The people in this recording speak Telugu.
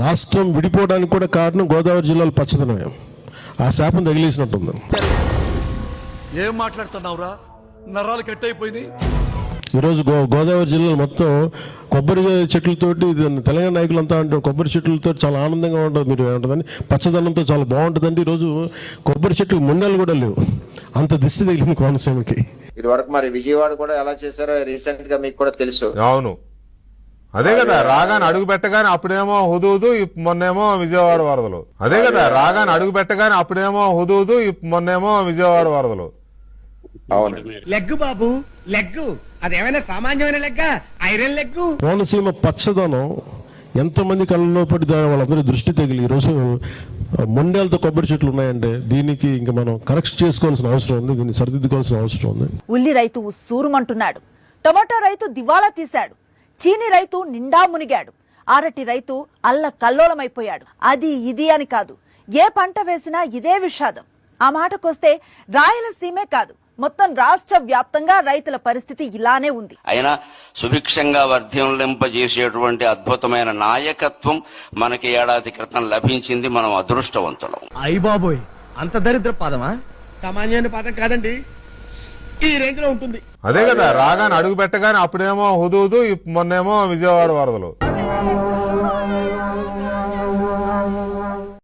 రాష్ట్రం విడిపోవడానికి కూడా కారణం గోదావరి జిల్లాలో పచ్చదనమే. ఆ శాపం తగిలేసినట్టుంది. ఏం మాట్లాడుతున్నావురా? నరాలు కట్ అయిపోయినాయి ఈరోజు గో గోదావరి జిల్లాలో మొత్తం కొబ్బరి చెట్లతోటి ఇది తెలంగాణ నాయకులంతా అంటారు కొబ్బరి చెట్లతో చాలా ఆనందంగా ఉంటుంది మీరు ఏమంటుందని పచ్చదనంతో చాలా బాగుంటుందండి. ఈరోజు కొబ్బరి చెట్లు ముండలు కూడా లేవు. అంత దిష్టి తగిలింది కోనసీమకి. ఇది వరకు మరి విజయవాడ కూడా ఎలా చేశారో రీసెంట్గా మీకు కూడా తెలుసు. అవును. అదే కదా రాగానే అడుగు పెట్టగానే అప్పుడేమో హుదూదు మొన్నేమో విజయవాడ వరదలు. అదే కదా రాగానే అడుగు పెట్టగానే అప్పుడేమో హుదూదు మొన్నేమో విజయవాడ వరదలు. అవును. లెగ్గు బాబు లెగ్గు. అదేమైనా సామాన్యమైన లెగ్గ? Iron leg. కోనసీమ పచ్చదనం ఎంతమంది కళ్ళలో పడి వాళ్ళందరూ దృష్టి తగిలి ఈరోజు మొండేలతో కొబ్బరి చెట్లు ఉన్నాయంటే దీనికి ఇంకా మనం కరెక్ట్ చేసుకోవాల్సిన అవసరం ఉంది దీన్ని సరిదిద్దుకోవాల్సిన అవసరం ఉంది. ఉల్లి రైతు సూరుమంటున్నాడు టొమాటో రైతు దివాలా తీశాడు. చీని రైతు నిండా మునిగాడు. అరటి రైతు అల్ల కల్లోలమైపోయాడు. అది ఇది అని కాదు. ఏ పంట వేసినా ఇదే విషాదం. ఆ మాటకొస్తే రాయలసీమే కాదు. మొత్తం రాష్ట్ర వ్యాప్తంగా రైతుల పరిస్థితి ఇలానే ఉంది. అయినా సుభిక్షంగా వర్ధింపజేసేటువంటి అద్భుతమైన నాయకత్వం మనకి ఏడాది క్రితం లభించింది మనం అదృష్టవంతులం. అయ్యి బాబోయ్ అంత దరిద్ర పదమా? సామాన్యమైన పదం కాదండి. ఈ రేంజ్లో ఉంటుంది. అదే కదా రాగానే అడుగు పెట్టగానే అప్పుడేమో హుదూదు మొన్నేమో విజయవాడ వరదలు.